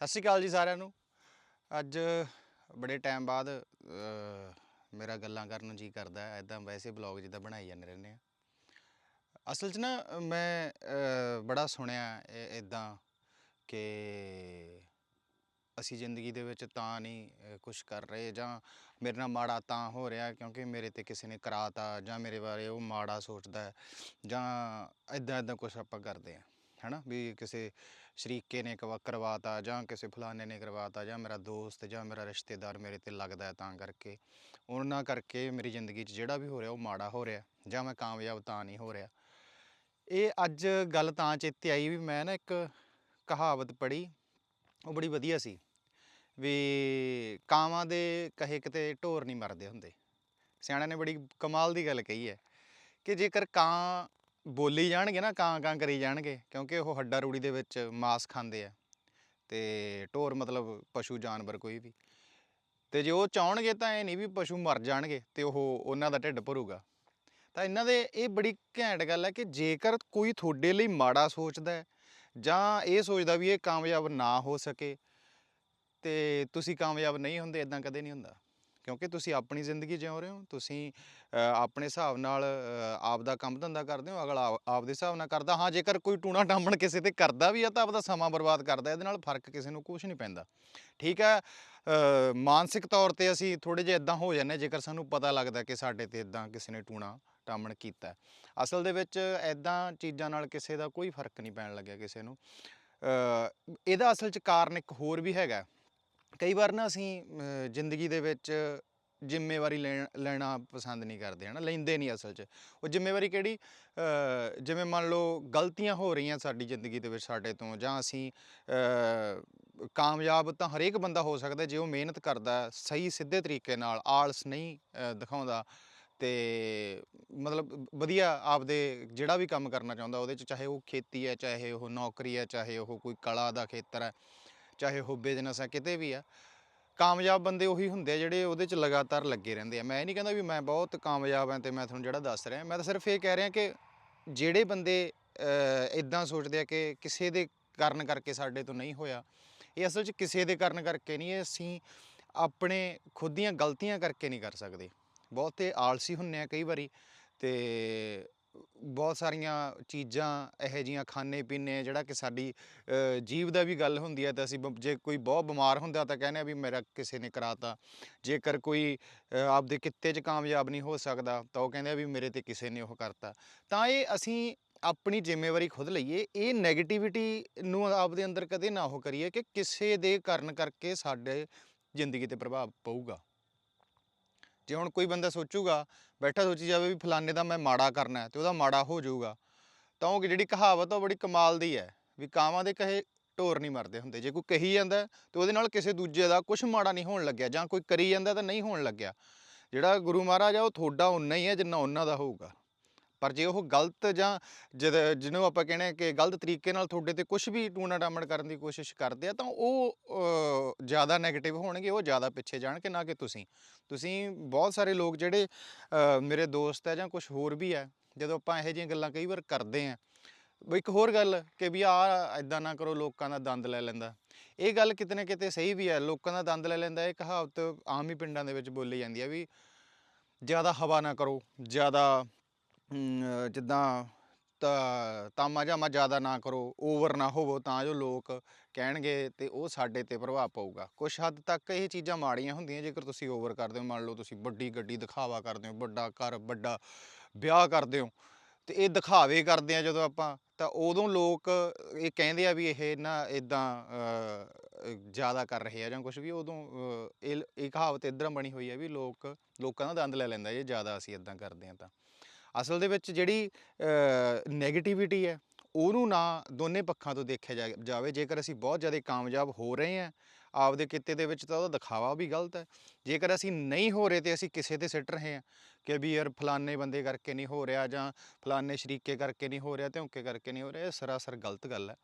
ਸਤਿ ਸ਼੍ਰੀ ਅਕਾਲ ਜੀ ਸਾਰਿਆਂ ਨੂੰ। ਅੱਜ ਬੜੇ ਟਾਈਮ ਬਾਅਦ ਮੇਰਾ ਗੱਲਾਂ ਕਰਨ ਨੂੰ ਜੀ ਕਰਦਾ ਹੈ। ਐਦਾਂ ਵੈਸੇ ਬਲੌਗ ਜਿੱਦਾਂ ਬਣਾਈ ਜਾਂਦੇ ਰਹਿੰਦੇ ਆ। ਅਸਲ 'ਚ ਨਾ, ਮੈਂ ਬੜਾ ਸੁਣਿਆ ਇਦਾਂ ਕਿ ਅਸੀਂ ਜ਼ਿੰਦਗੀ ਦੇ ਵਿੱਚ ਤਾਂ ਨਹੀਂ ਕੁਝ ਕਰ ਰਹੇ ਜਾਂ ਮੇਰੇ ਨਾਲ ਮਾੜਾ ਤਾਂ ਹੋ ਰਿਹਾ ਕਿਉਂਕਿ ਮੇਰੇ ਤੇ ਕਿਸੇ ਨੇ ਕਰਾਤਾ ਜਾਂ ਮੇਰੇ ਬਾਰੇ ਉਹ ਮਾੜਾ ਸੋਚਦਾ ਜਾਂ ਇਦਾਂ ਇਦਾਂ ਕੁਝ ਆਪਾਂ ਕਰਦੇ ਆ। ਹਨਾ? ਵੀ ਕਿਸੇ ਸ਼ਰੀਕੇ ਨੇ ਕਵਾ, ਕਰਵਾਤਾ ਜਾਂ ਕਿਸੇ ਫਲਾਣੇ ਨੇ ਕਰਵਾਤਾ ਜਾਂ ਮੇਰਾ ਦੋਸਤ ਜਾਂ ਮੇਰਾ ਰਿਸ਼ਤੇਦਾਰ ਮੇਰੇ ਤੇ ਲੱਗਦਾ ਹੈ ਤਾਂ ਕਰਕੇ। ਉਹਨਾਂ ਕਰਕੇ ਮੇਰੀ ਜ਼ਿੰਦਗੀ 'ਚ ਜਿਹੜਾ ਵੀ ਹੋ ਰਿਹਾ ਉਹ ਮਾੜਾ ਹੋ ਰਿਹਾ ਜਾਂ ਮੈਂ ਕਾਮਯਾਬ ਤਾਂ ਨਹੀਂ ਹੋ ਰਿਹਾ। ਇਹ ਅੱਜ ਗੱਲ ਤਾਂ ਚੇਤੇ ਆਈ ਵੀ ਮੈਂ ਨਾ ਇੱਕ ਕਹਾਵਤ ਪੜ੍ਹੀ, ਉਹ ਬੜੀ ਵਧੀਆ ਸੀ ਵੀ ਕਾਵਾਂ ਦੇ ਕਹੇ ਕਿਤੇ ਢੋਰ ਨਹੀਂ ਮਰਦੇ ਹੁੰਦੇ। ਸਿਆਣਿਆਂ ਨੇ ਬੜੀ ਕਮਾਲ ਦੀ ਗੱਲ ਕਹੀ ਹੈ ਕਿ ਜੇਕਰ ਕਾਂ ਬੋਲੀ ਜਾਣਗੇ ਨਾ, ਕਾਂ ਕਾਂ ਕਰੀ ਜਾਣਗੇ, ਕਿਉਂਕਿ ਉਹ ਹੱਡਾ ਰੂੜੀ ਦੇ ਵਿੱਚ ਮਾਸ ਖਾਂਦੇ ਆ। ਤੇ ਢੋਰ ਮਤਲਬ ਪਸ਼ੂ ਜਾਨਵਰ ਕੋਈ ਵੀ। ਤੇ ਜੇ ਉਹ ਚਾਹਣਗੇ ਤਾਂ ਇਹ ਨਹੀਂ ਵੀ ਪਸ਼ੂ ਮਰ ਜਾਣਗੇ ਤੇ ਉਹ ਉਹਨਾਂ ਦਾ ਢਿੱਡ ਭਰੂਗਾ। ਤਾਂ ਇਹਨਾਂ ਦੇ ਇਹ ਬੜੀ ਘੈਂਟ ਗੱਲ ਹੈ ਕਿ ਜੇਕਰ ਕੋਈ ਤੁਹਾਡੇ ਲਈ ਮਾੜਾ ਸੋਚਦਾ ਹੈ ਜਾਂ ਇਹ ਸੋਚਦਾ ਵੀ ਇਹ ਕਾਮਯਾਬ ਨਾ ਹੋ ਸਕੇ ਤੇ ਤੁਸੀਂ ਕਾਮਯਾਬ ਨਹੀਂ ਹੁੰਦੇ ਇਦਾਂ ਕਦੇ ਨਹੀਂ ਹੁੰਦਾ। ਕਿਉਂਕਿ ਤੁਸੀਂ ਆਪਣੀ ਜ਼ਿੰਦਗੀ ਜਿਉ ਰਹੇ ਹੋ, ਤੁਸੀਂ ਆਪਣੇ ਹਿਸਾਬ ਨਾਲ ਆਪ ਦਾ ਕੰਮ ਧੰਦਾ ਕਰਦੇ ਹੋ, ਅਗਲਾ ਆਪ- ਆਪ ਦੇ ਹਿਸਾਬ ਨਾਲ ਕਰਦਾ, ਹਾਂ, ਜੇਕਰ ਕੋਈ ਟੂਣਾ ਟਾਮਣ ਕਿਸੇ ਤੇ ਕਰਦਾ ਵੀ ਆ, ਤਾਂ ਆਪਦਾ ਸਮਾਂ ਬਰਬਾਦ ਕਰਦਾ, ਇਹਦੇ ਨਾਲ ਫ਼ਰਕ ਕਿਸੇ ਨੂੰ ਕੁਝ ਨਹੀਂ ਪੈਂਦਾ। ਠੀਕ ਹੈ ਮਾਨਸਿਕ ਤੌਰ ਤੇ ਅਸੀਂ ਥੋੜੇ ਜਿਹਾ ਇਦਾਂ ਹੋ ਜਾਂਦੇ ਹਾਂ, ਜੇਕਰ ਸਾਨੂੰ ਪਤਾ ਲੱਗਦਾ ਕਿ ਸਾਡੇ ਤੇ ਇਦਾਂ ਕਿਸੇ ਨੇ ਟੂਣਾ ਟਾਮਣ ਕੀਤਾ ਅਸਲ ਦੇ ਵਿੱਚ ਇਦਾਂ ਚੀਜ਼ਾਂ ਨਾਲ ਕਿਸੇ ਦਾ ਕੋਈ ਫ਼ਰਕ ਨਹੀਂ ਪੈਣ ਲੱਗਿਆ ਕਿਸੇ ਨੂੰ। ਇਹਦਾ ਅਸਲ 'ਚ ਕਾਰਨ ਇੱਕ ਹੋਰ ਵੀ ਹੈਗਾ। ਕਈ ਵਾਰ ਨਾ ਅਸੀਂ ਜ਼ਿੰਦਗੀ ਦੇ ਵਿੱਚ ਜ਼ਿੰਮੇਵਾਰੀ ਲੈਣ, ਲੈਣਾ ਪਸੰਦ ਨਹੀਂ ਕਰਦੇ, ਹਨਾ, ਲੈਂਦੇ ਨਹੀਂ ਅਸਲ 'ਚ। ਉਹ ਜ਼ਿੰਮੇਵਾਰੀ ਕਿਹੜੀ? ਜਿਵੇਂ ਮੰਨ ਲਓ ਗਲਤੀਆਂ ਹੋ ਰਹੀਆਂ ਸਾਡੀ ਜ਼ਿੰਦਗੀ ਦੇ ਵਿੱਚ ਸਾਡੇ ਤੋਂ, ਜਾਂ ਅਸੀਂ ਕਾਮਯਾਬ ਤਾਂ ਹਰੇਕ ਬੰਦਾ ਹੋ ਸਕਦਾ ਜੇ ਉਹ ਮਿਹਨਤ ਕਰਦਾ, ਸਹੀ ਸਿੱਧੇ ਤਰੀਕੇ ਨਾਲ, ਆਲਸ ਨਹੀਂ ਦਿਖਾਉਂਦਾ। ਤੇ ਮਤਲਬ ਵਧੀਆ ਆਪਦੇ ਜਿਹੜਾ ਵੀ ਕੰਮ ਕਰਨਾ ਚਾਹੁੰਦਾ, ਉਹਦੇ 'ਚ ਚਾਹੇ ਉਹ ਖੇਤੀ ਹੈ, ਚਾਹੇ ਉਹ ਨੌਕਰੀ ਹੈ, ਚਾਹੇ ਉਹ ਕੋਈ ਕਲਾ ਦਾ ਖੇਤਰ ਹੈ। ਚਾਹੇ ਹੋਬੇ ਦੇ ਨਸ਼ਾ ਕਿਤੇ ਵੀ ਆ, ਕਾਮਯਾਬ ਬੰਦੇ ਉਹੀ ਹੁੰਦੇ ਆ ਜਿਹੜੇ ਉਹਦੇ 'ਚ ਲਗਾਤਾਰ ਲੱਗੇ ਰਹਿੰਦੇ ਆ। ਮੈਂ ਇਹ ਨਹੀਂ ਕਹਿੰਦਾ ਵੀ ਮੈਂ ਬਹੁਤ ਕਾਮਯਾਬ ਹਾਂ ਤੇ ਮੈਂ ਤੁਹਾਨੂੰ ਜਿਹੜਾ ਦੱਸ ਰਿਹਾ, ਮੈਂ ਤਾਂ ਸਿਰਫ ਇਹ ਕਹਿ ਰਿਹਾ ਕਿ ਜਿਹੜੇ ਬੰਦੇ ਇਦਾਂ ਸੋਚਦੇ ਆ ਕਿ ਕਿਸੇ ਦੇ ਕਾਰਨ ਕਰਕੇ ਸਾਡੇ ਤੋਂ ਨਹੀਂ ਹੋਇਆ, ਇਹ ਅਸਲ 'ਚ ਕਿਸੇ ਦੇ ਕਾਰਨ ਕਰਕੇ ਨਹੀਂ, ਇਹ ਅਸੀਂ ਆਪਣੇ ਖੁਦ ਦੀਆਂ ਗਲਤੀਆਂ ਕਰਕੇ ਨਹੀਂ ਕਰ ਸਕਦੇ। ਬਹੁਤੇ ਆਲਸੀ ਹੁੰਨੇ ਆ ਕਈ ਵਾਰੀ ਤੇ ਬਹੁਤ ਸਾਰੀਆਂ ਚੀਜ਼ਾਂ ਇਹੋ ਜੀਆਂ ਖਾਣੇ ਪੀਣੇ ਜਿਹੜਾ ਕਿ ਸਾਡੀ ਜੀਵ ਦਾ ਵੀ ਗੱਲ ਹੁੰਦੀ ਹੈ ਤਾਂ ਅਸੀਂ ਬ- ਜੇ ਕੋਈ ਬਹੁਤ ਬਿਮਾਰ ਹੁੰਦਾ ਤਾਂ ਕਹਿੰਦੇ ਆ ਵੀ ਮੇਰਾ ਕਿਸੇ ਨੇ ਕਰਾਤਾ। ਜੇਕਰ ਕੋਈ ਅ, ਆਪਦੇ ਕਿੱਤੇ 'ਚ ਕਾਮਯਾਬ ਨਹੀਂ ਹੋ ਸਕਦਾ ਤਾਂ ਉਹ ਕਹਿੰਦੇ ਆ ਵੀ ਮੇਰੇ ਤੇ ਕਿਸੇ ਨੇ ਉਹ ਕਰਤਾ। ਤਾਂ ਇਹ ਅਸੀਂ ਆਪਣੀ ਜ਼ਿੰਮੇਵਾਰੀ ਖੁਦ ਲਈਏ ਇਹ 네ਗੇਟਿਵਿਟੀ ਨੂੰ ਆਪਦੇ ਅੰਦਰ ਕਦੇ ਨਾ ਉਹ ਕਰੀਏ ਕਿ ਕਿਸੇ ਦੇ ਕਾਰਨ ਕਰਕੇ ਸਾਡੇ ਜ਼ਿੰਦਗੀ ਤੇ ਪ੍ਰਭਾਵ ਪਊਗਾ। ਜੇ ਹੁਣ ਕੋਈ ਬੰਦਾ ਸੋਚੂਗਾ ਬੈਠਾ ਸੋਚੀ ਜਾਵੇ ਵੀ ਫਲਾਣੇ ਦਾ ਮੈਂ ਮਾੜਾ ਕਰਨਾ ਹੈ ਤੇ ਉਹਦਾ ਮਾੜਾ ਹੋ ਜਾਊਗਾ ਤਾਂ ਉਹ ਜਿਹੜੀ ਕਹਾਵਤ ਉਹ ਬੜੀ ਕਮਾਲ ਦੀ ਹੈ ਵੀ ਕਾਵਾਂ ਦੇ ਕਹੇ ਢੋਰ ਨਹੀਂ ਮਰਦੇ ਹੁੰਦੇ। ਜੇ ਕੋਈ ਕਹੀ ਜਾਂਦਾ ਹੈ, ਤੇ ਉਹਦੇ ਨਾਲ ਕਿਸੇ ਦੂਜੇ ਦਾ ਕੁਝ ਮਾੜਾ ਨਹੀਂ ਹੋਣ ਲੱਗਿਆ ਜਾਂ ਕੋਈ ਕਰੀ ਜਾਂਦਾ ਤਾਂ ਨਹੀਂ ਹੋਣ ਲੱਗਿਆ। ਜਿਹੜਾ ਗੁਰੂ ਮਹਾਰਾਜ ਆ ਉਹ ਤੁਹਾਡਾ ਉਨਾ ਹੀ ਹੈ ਜਿੰਨਾ ਉਹਨਾਂ ਦਾ ਹੋਊਗਾ। ਪਰ ਜੇ ਉਹ ਗਲਤ ਜਾਂ ਜਦ, ਜਿਹਨੂੰ ਆਪਾਂ ਕਹਿੰਦੇ ਆ ਕਿ ਗਲਤ ਤਰੀਕੇ ਨਾਲ ਤੁਹਾਡੇ ਤੇ ਕੁਝ ਵੀ ਟੂਣਾ ਟਾਮਣ ਕਰਨ ਦੀ ਕੋਸ਼ਿਸ਼ ਕਰਦੇ ਆ, ਤਾਂ ਉਹ ਜ਼ਿਆਦਾ 네ਗੇਟਿਵ ਹੋਣਗੇ, ਉਹ ਜ਼ਿਆਦਾ ਪਿੱਛੇ ਜਾਣਗੇ, ਨਾ ਕਿ ਤੁਸੀਂ। ਤੁਸੀਂ ਬਹੁਤ ਸਾਰੇ ਲੋਕ ਜਿਹੜੇ ਮੇਰੇ ਦੋਸਤ ਹੈ ਜਾਂ ਕੁਝ ਹੋਰ ਵੀ ਹੈ ਜਦੋਂ ਆਪਾਂ ਇਹੋ ਜਿਹੀਆਂ ਗੱਲਾਂ ਕਈ ਵਾਰ ਕਰਦੇ ਆ ਇੱਕ ਹੋਰ ਗੱਲ ਕਿ ਵੀ ਆ ਐਦਾਂ ਨਾ ਕਰੋ, ਲੋਕਾਂ ਦਾ ਦੰਦ ਲੈ ਲੈਂਦਾ। ਇਹ ਗੱਲ ਕਿਤੇ ਨਾ ਕਿਤੇ ਸਹੀ ਵੀ ਹੈ ਲੋਕਾਂ ਦਾ ਦੰਦ ਲੈ ਲੈਂਦਾ ਇਹ ਕਹਾਵਤ ਆਮ ਹੀ ਪਿੰਡਾਂ ਦੇ ਵਿੱਚ ਬੋਲੀ ਜਾਂਦੀ ਹੈ ਵੀ ਜ਼ਿਆਦਾ ਹਵਾ ਨਾ ਕਰੋ, ਜ਼ਿਆਦਾ ਜਿੱਦਾਂ ਤਾਂ, ਤਾਮਾ ਜਾਮਾ ਜ਼ਿਆਦਾ ਨਾ ਕਰੋ ਓਵਰ ਨਾ ਹੋਵੋ, ਤਾਂ ਜੋ ਲੋਕ ਕਹਿਣਗੇ ਤੇ ਉਹ ਸਾਡੇ ਤੇ ਪ੍ਰਭਾਵ ਪਊਗਾ। ਕੁਝ ਹੱਦ ਤੱਕ ਇਹ ਚੀਜ਼ਾਂ ਮਾੜੀਆਂ ਹੁੰਦੀਆਂ, ਜੇਕਰ ਤੁਸੀਂ ਓਵਰ ਕਰਦੇ ਹੋ, ਮੰਨ ਲਓ ਤੁਸੀਂ ਵੱਡੀ ਗੱਡੀ ਦਿਖਾਵਾ ਕਰਦੇ ਹੋ, ਵੱਡਾ ਘਰ, ਵੱਡਾ ਵਿਆਹ ਕਰਦੇ ਹੋ, ਤੇ ਇਹ ਦਿਖਾਵੇ ਕਰਦੇ ਆ ਜਦੋਂ ਆਪਾਂ, ਤਾਂ ਉਦੋਂ ਲੋਕ ਇਹ ਕਹਿੰਦੇ ਆ ਵੀ ਇਹ ਨਾ ਇਦਾਂ ਜ਼ਿਆਦਾ ਕਰ ਰਹੇ ਆ ਜਾਂ ਕੁਝ ਵੀ, ਉਦੋਂ ਇਹ ਇਹ ਕਹਾਵਤ ਇਦਾਂ ਬਣੀ ਹੋਈ ਹੈ ਵੀ ਲੋਕ, ਲੋਕਾਂ ਦਾ ਦੰਦ ਲੈ ਲੈਂਦਾ ਜੇ ਜ਼ਿਆਦਾ ਅਸੀਂ ਇਦਾਂ ਕਰਦੇ ਆ ਤਾਂ। ਅਸਲ ਦੇ ਵਿੱਚ ਜਿਹੜੀ 네ਗੇਟਿਵਿਟੀ ਹੈ, ਉਹਨੂੰ ਨਾ ਦੋਨੇ ਪੱਖਾਂ ਤੋਂ ਦੇਖਿਆ ਜਾ- ਜਾਵੇ। ਜੇਕਰ ਅਸੀਂ ਬਹੁਤ ਜ਼ਿਆਦਾ ਕਾਮਯਾਬ ਹੋ ਰਹੇ ਹਾਂ, ਆਪਦੇ ਕਿੱਤੇ ਦੇ ਵਿੱਚ ਤਾਂ ਉਹਦਾ ਦਿਖਾਵਾ ਵੀ ਗਲਤ ਹੈ। ਜੇਕਰ ਅਸੀਂ ਨਹੀਂ ਹੋ ਰਹੇ ਤੇ ਅਸੀਂ ਕਿਸੇ ਤੇ ਸਿੱਟ ਰਹੇ ਹਾਂ ਕਿ ਵੀ ਯਾਰ ਫਲਾਣੇ ਬੰਦੇ ਕਰਕੇ ਨਹੀਂ ਹੋ ਰਿਹਾ ਜਾਂ ਫਲਾਣੇ ਸ਼ਰੀਕੇ ਕਰਕੇ ਨਹੀਂ ਹੋ ਰਿਹਾ, ਧੌਂਕੇ ਕਰਕੇ ਨਹੀਂ ਹੋ ਰਿਹਾ, ਇਹ ਸਰਾਸਰ ਗਲਤ ਗੱਲ ਹੈ।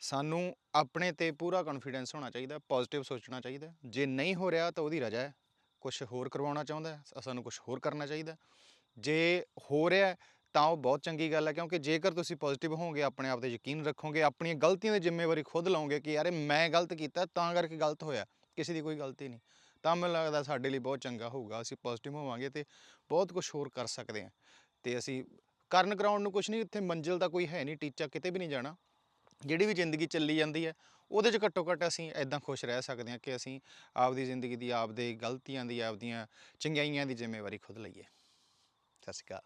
ਸਾਨੂੰ ਆਪਣੇ ਤੇ ਪੂਰਾ ਕੌਨਫੀਡੈਂਸ ਹੋਣਾ ਚਾਹੀਦਾ ਪੋਜ਼ਿਟਿਵ ਸੋਚਣਾ ਚਾਹੀਦਾ। ਜੇ ਨਹੀਂ ਹੋ ਰਿਹਾ ਤਾਂ ਉਹਦੀ ਰਜਾ ਹੈ। ਕੁਝ ਹੋਰ ਕਰਵਾਉਣਾ ਚਾਹੁੰਦਾ ਸਾਨੂੰ ਕੁਝ ਹੋਰ ਕਰਨਾ ਚਾਹੀਦਾ ਜੇ ਹੋ ਰਿਹਾ ਤਾਂ ਉਹ ਬਹੁਤ ਚੰਗੀ ਗੱਲ ਹੈ, ਕਿਉਂਕਿ ਜੇਕਰ ਤੁਸੀਂ ਪੋਜ਼ਿਟਿਵ ਹੋਵੋਗੇ, ਆਪਣੇ ਆਪ ਤੇ ਯਕੀਨ ਰੱਖੋਗੇ, ਆਪਣੀਆਂ ਗਲਤੀਆਂ ਦੀ ਜ਼ਿੰਮੇਵਾਰੀ ਖੁਦ ਲਓਗੇ ਕਿ ਯਾਰ ਮੈਂ ਗਲਤ ਕੀਤਾ, ਤਾਂ ਕਰਕੇ ਗਲਤ ਹੋਇਆ, ਕਿਸੇ ਦੀ ਕੋਈ ਗਲਤੀ ਨਹੀਂ। ਤਾਂ ਮੈਨੂੰ ਲੱਗਦਾ ਸਾਡੇ ਲਈ ਬਹੁਤ ਚੰਗਾ ਹੋਊਗਾ, ਅਸੀਂ ਪੋਜ਼ਿਟਿਵ ਹੋਵਾਂਗੇ ਤੇ ਬਹੁਤ ਕੁਝ ਹੋਰ ਕਰ ਸਕਦੇ ਹਾਂ। ਤੇ ਅਸੀਂ ਕਰਨ ਕਰਾਉਣ ਨੂੰ ਕੁਝ ਨਹੀਂ ਇੱਥੇ ਮੰਜ਼ਿਲ ਦਾ ਕੋਈ ਹੈ ਨਹੀਂ ਟੀਚਾ ਕਿਤੇ ਵੀ ਨਹੀਂ ਜਾਣਾ। ਜਿਹੜੀ ਵੀ ਜ਼ਿੰਦਗੀ ਚੱਲੀ ਜਾਂਦੀ ਹੈ, ਉਹਦੇ 'ਚ ਘੱਟੋ ਘੱਟ ਅਸੀਂ ਐਦਾਂ ਖੁਸ਼ ਰਹਿ ਸਕਦੇ ਹਾਂ ਕਿ ਅਸੀਂ ਆਪਦੀ ਜ਼ਿੰਦਗੀ ਦੀ, ਆਪਦੇ ਗਲਤੀਆਂ ਦੀ, ਆਪਦੀਆਂ ਚੰਗਿਆਈਆਂ ਦੀ ਜ਼ਿੰਮੇਵਾਰੀ ਖੁਦ ਲਈਏ। ਸਤਿ ਸ਼੍ਰੀ ਅਕਾਲ